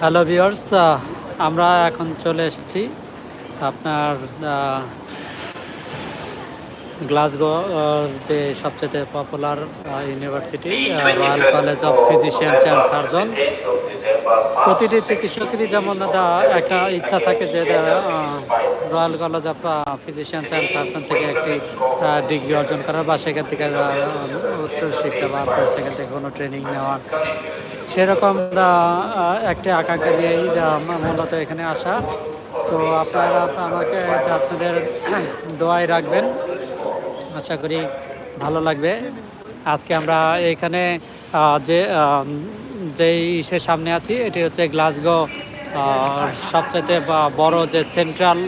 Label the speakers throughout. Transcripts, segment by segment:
Speaker 1: Hello viewers আমরা এখন চলে এসেছি আপনার গ্লাসগো যে সবচেয়ে popular university royal college of physicians and surgeon প্রতিটি চিকিৎসকেরই যেমন একটা ইচ্ছা থাকে যে royal college of physicians and surgeon থেকে একটি ডিগ্রি অর্জন করার বা সেখান থেকে উচ্চশিক্ষা উচ্চ শিক্ষা বা সেখান থেকে কোনো ট্রেনিং নেওয়ার সেরকম একটি আকাঙ্ক্ষা নিয়েই মূলত এখানে আসা। সো আপনারা আমাকে আপনাদের দোয়াই রাখবেন। আশা করি ভালো লাগবে। আজকে আমরা এখানে যে যেই ইসের সামনে আছি, এটি হচ্ছে গ্লাসগো সবচাইতে বা- বড় যে সেন্ট্রাল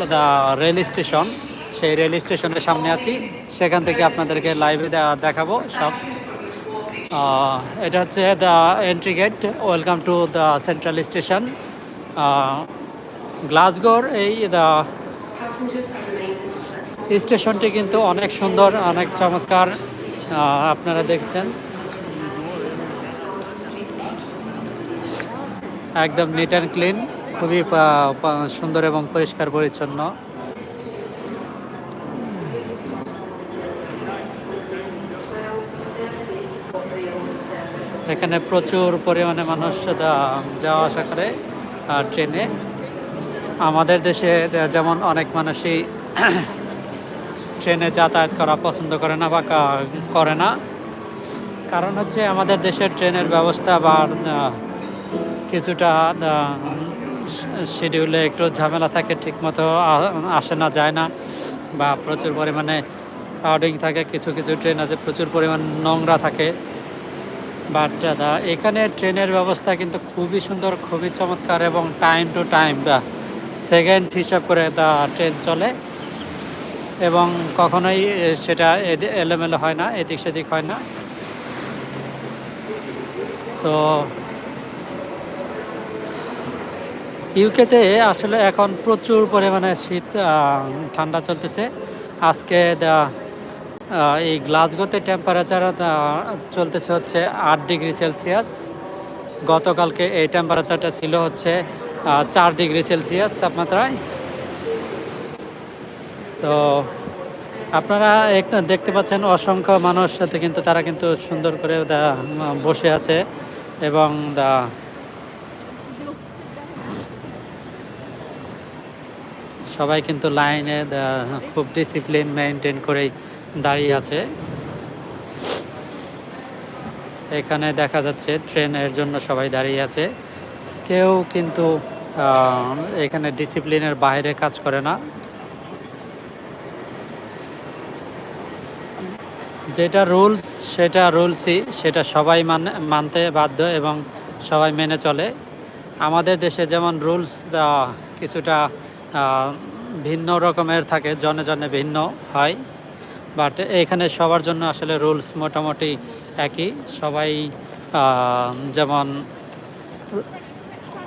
Speaker 1: রেল স্টেশন সেই রেল স্টেশনের সামনে আছি। সেখান থেকে আপনাদেরকে লাইভে দেখাবো সব। এটা হচ্ছে the entry gate welcome to the central station গ্লাসগোর এই দ্য স্টেশনটি কিন্তু অনেক সুন্দর, অনেক চমৎকার আপনারা দেখছেন। একদম নিট অ্যান্ড ক্লিন খুবই সুন্দর এবং পরিষ্কার পরিচ্ছন্ন। এখানে প্রচুর পরিমাণে মানুষ যাওয়া আসা করে ট্রেনে। আমাদের দেশে যেমন অনেক মানুষই ট্রেনে যাতায়াত করা পছন্দ করে না বা করে না। কারণ হচ্ছে আমাদের দেশের ট্রেনের ব্যবস্থা বা কিছুটা শিডিউলে একটু ঝামেলা থাকে, ঠিকমতো আসে না, যায় না, বা প্রচুর পরিমাণে ক্রাউডিং থাকে, কিছু কিছু ট্রেন আছে, প্রচুর পরিমাণ নোংরা থাকে। বাট এখানে ট্রেনের ব্যবস্থা কিন্তু খুবই সুন্দর, খুবই চমৎকার এবং টাইম টু টাইম সেকেন্ড হিসাব করে দা ট্রেন চলে এবং কখনোই সেটা এলোমেলো হয় না, এদিক সেদিক হয় না। সো ইউকেতে আসলে এখন প্রচুর পরিমাণে শীত ঠান্ডা চলতেছে। আজকে দা- এই গ্লাসগোতে টেম্পারেচার চলতেছে হচ্ছে আট ডিগ্রি সেলসিয়াস গতকালকে এই টেম্পারেচারটা ছিল হচ্ছে চার ডিগ্রি সেলসিয়াস তাপমাত্রায়। তো আপনারা একটা দেখতে পাচ্ছেন অসংখ্য মানুষ সাথে কিন্তু তারা কিন্তু সুন্দর করে বসে আছে এবং সবাই কিন্তু লাইনে খুব ডিসিপ্লিন মেনটেন করেই দাঁড়িয়ে আছে। এখানে দেখা যাচ্ছে ট্রেনের জন্য সবাই দাঁড়িয়ে আছে। কেউ কিন্তু এখানে ডিসিপ্লিনের বাইরে কাজ করে না। যেটা রুলস, সেটা রুলসই, সেটা সবাই মানে মানতে বাধ্য এবং সবাই মেনে চলে। আমাদের দেশে যেমন রুলস কিছুটা ভিন্ন রকমের থাকে, জনে জনে ভিন্ন হয়। বাট এখানে সবার জন্য আসলে রুলস মোটামুটি একই। সবাই যেমন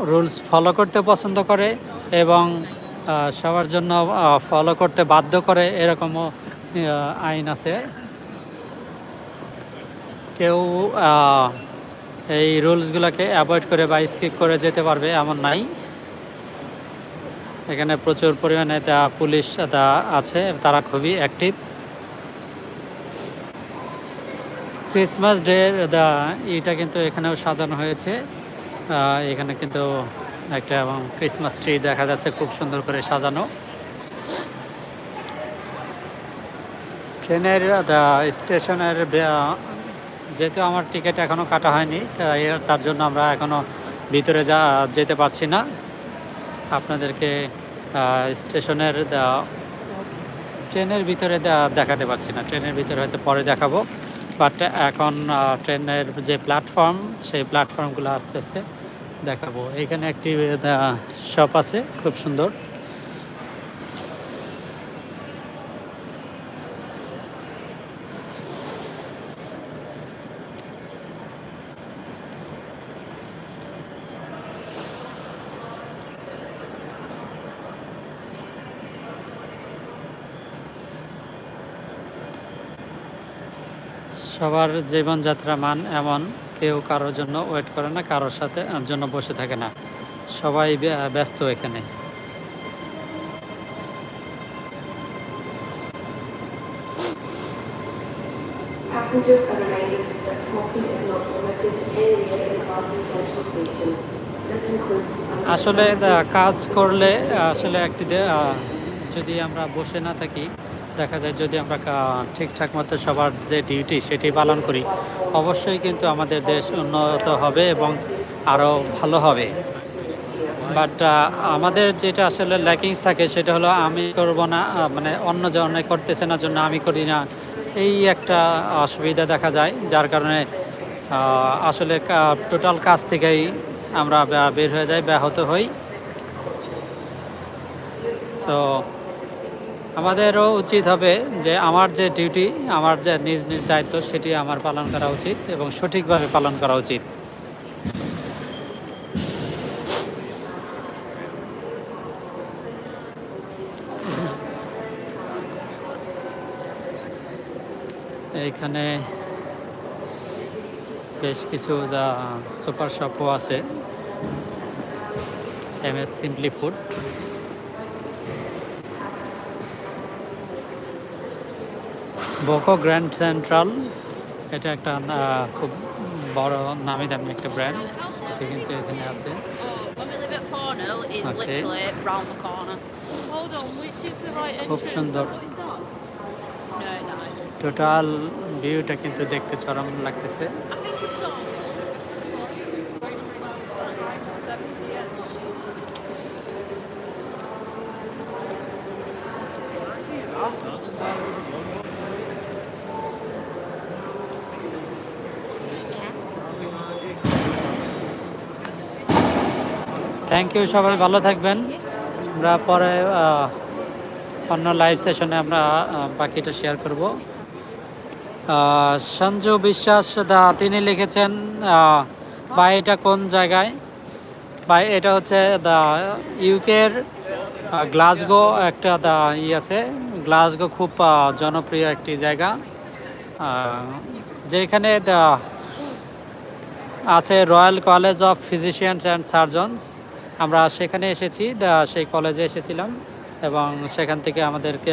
Speaker 1: রুলস ফলো করতে পছন্দ করে এবং সবার জন্য ফলো করতে বাধ্য করে এরকমও আইন আছে। কেউ এই রুলসগুলোকে অ্যাভয়েড করে বা স্কিপ করে যেতে পারবে এমন নাই। এখানে প্রচুর পরিমাণে তা পুলিশ তা আছে, তারা খুবই অ্যাক্টিভ। ক্রিসমাস ডে দা এটা কিন্তু এখানেও সাজানো হয়েছে। এখানে কিন্তু একটা ক্রিসমাস ট্রি দেখা যাচ্ছে, খুব সুন্দর করে সাজানো। ট্রেনের স্টেশনের যেহেতু আমার টিকিট এখনও কাটা হয়নি তার জন্য আমরা এখনও ভিতরে যা, যেতে পারছি না। আপনাদেরকে স্টেশনের ট্রেনের ভিতরে দেখাতে পারছি না। ট্রেনের ভিতরে হয়তো পরে দেখাবো। বাট এখন ট্রেনের যে প্ল্যাটফর্ম সেই প্ল্যাটফর্মগুলো আস্তে আস্তে দেখাবো। এখানে একটি শপ আছে, খুব সুন্দর। সবার জীবনযাত্রা মান এমন কেউ কারোর জন্য ওয়েট করে না কারোর সাথে জন্য বসে থাকে না। সবাই ব্যস্ত এখানে। আসলে কাজ করলে আসলে একটি যদি আমরা বসে না থাকি দেখা যায় যদি আমরা ঠিকঠাক মতো সবার যে ডিউটি সেটি পালন করি, অবশ্যই কিন্তু আমাদের দেশ উন্নত হবে এবং আরও ভালো হবে। বাট আমাদের যেটা আসলে ল্যাকিংস থাকে সেটা হলো আমি করব না মানে অন্য জনে করতেছে না, জন্য আমি করি না। এই একটা অসুবিধা দেখা যায়, যার কারণে আসলে টোটাল কাজ থেকেই আমরা বের হয়ে যাই, ব্যাহত হই। সো আমাদেরও উচিত হবে যে আমার যে ডিউটি আমার যে নিজ নিজ দায়িত্ব, সেটি আমার পালন করা উচিত এবং সঠিকভাবে পালন করা উচিত। এইখানে বেশ কিছু যা সুপার শপও আছে। M S simply food. Boko grand central এটা একটা খুব বড় নামি দামি একটা ব্র্যান্ড এটা কিন্তু এখানে আছে। খুব সুন্দর। টোটাল ভিউটা কিন্তু দেখতে চরম লাগতেছে। থ্যাংক ইউ সবাই, ভালো থাকবেন। আমরা পরে অন্য লাইভ সেশনে আমরা বাকিটা শেয়ার করব। সঞ্জু বিশ্বাস দা, তিনি লিখেছেন ভাই, এটা কোন জায়গায়? ভাই, এটা হচ্ছে দা ইউকের গ্লাসগো একটা দা ই আছে। গ্লাসগো খুব জনপ্রিয় একটি জায়গা। যেখানে দা আছে royal college of physicians and surgeons আমরা সেখানে এসেছি সেই কলেজে এসেছিলাম এবং সেখান থেকে আমাদেরকে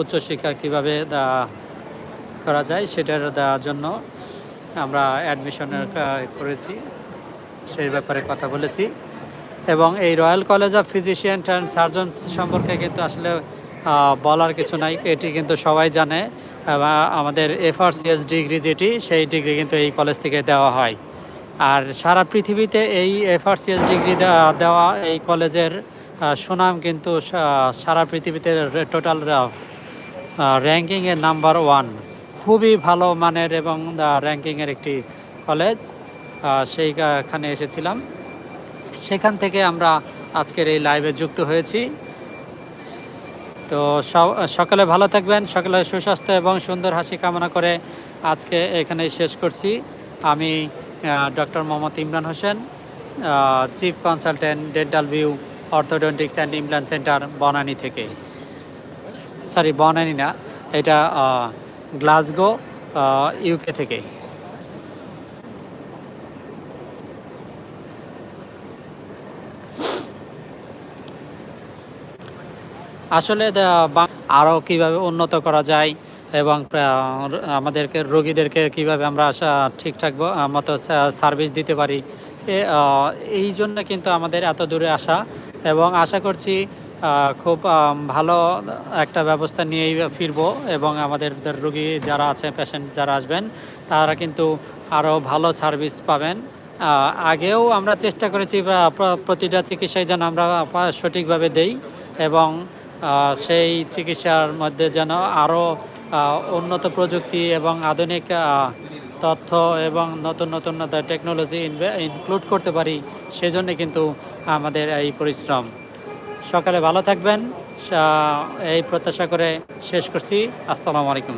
Speaker 1: উচ্চশিক্ষা কীভাবে করা যায় সেটার জন্য আমরা অ্যাডমিশনের করেছি, সেই ব্যাপারে কথা বলেছি এবং এই royal college of physician and surgeon সম্পর্কে কিন্তু আসলে বলার কিছু নাই, এটি কিন্তু সবাই জানে। আমাদের এফআরসিএস ডিগ্রি যেটি, সেই ডিগ্রি কিন্তু এই কলেজ থেকে দেওয়া হয়। আর সারা পৃথিবীতে এই এফআরসিএস ডিগ্রি দেওয়া এই কলেজের সুনাম কিন্তু সারা পৃথিবীতে টোটাল র্যাঙ্কিংয়ের নাম্বার ওয়ান খুবই ভালো মানের এবং র্যাঙ্কিংয়ের একটি কলেজ। সেইখানে এসেছিলাম। সেখান থেকে আমরা আজকের এই লাইভে যুক্ত হয়েছি। তো সকালে ভালো থাকবেন, সকালে সুস্বাস্থ্য এবং সুন্দর হাসি কামনা করে আজকে এখানেই শেষ করছি। আমি doctor Mohammad Imran Hossain chief consultant dental view, orthodontics and implant centre Banani থেকে। সরি, বনানি না, এটা গ্লাসগো ইউকে থেকে। আসলে আরও কীভাবে উন্নত করা যায় এবং আমাদেরকে, রোগীদেরকে কীভাবে আমরা ঠিকঠাক মতো সার্ভিস দিতে পারি। এই জন্য কিন্তু আমাদের এত দূরে আসা এবং আশা করছি খুব ভালো একটা ব্যবস্থা নিয়েই ফিরবো এবং আমাদের রোগী যারা আছে পেশেন্ট যারা আসবেন, তারা কিন্তু আরও ভালো সার্ভিস পাবেন। আগেও আমরা চেষ্টা করেছি প্রতিটা চিকিৎসায় যেন আমরা সঠিকভাবে দেই এবং সেই চিকিৎসার মধ্যে যেন আরও উন্নত প্রযুক্তি এবং আধুনিক তথ্য এবং নতুন নতুন টেকনোলজি ইনক্লুড করতে পারি, সেজন্য কিন্তু আমাদের এই পরিশ্রম। সকালে ভালো থাকবেন। এই প্রত্যাশা করে শেষ করছি। আসসালামু আলাইকুম।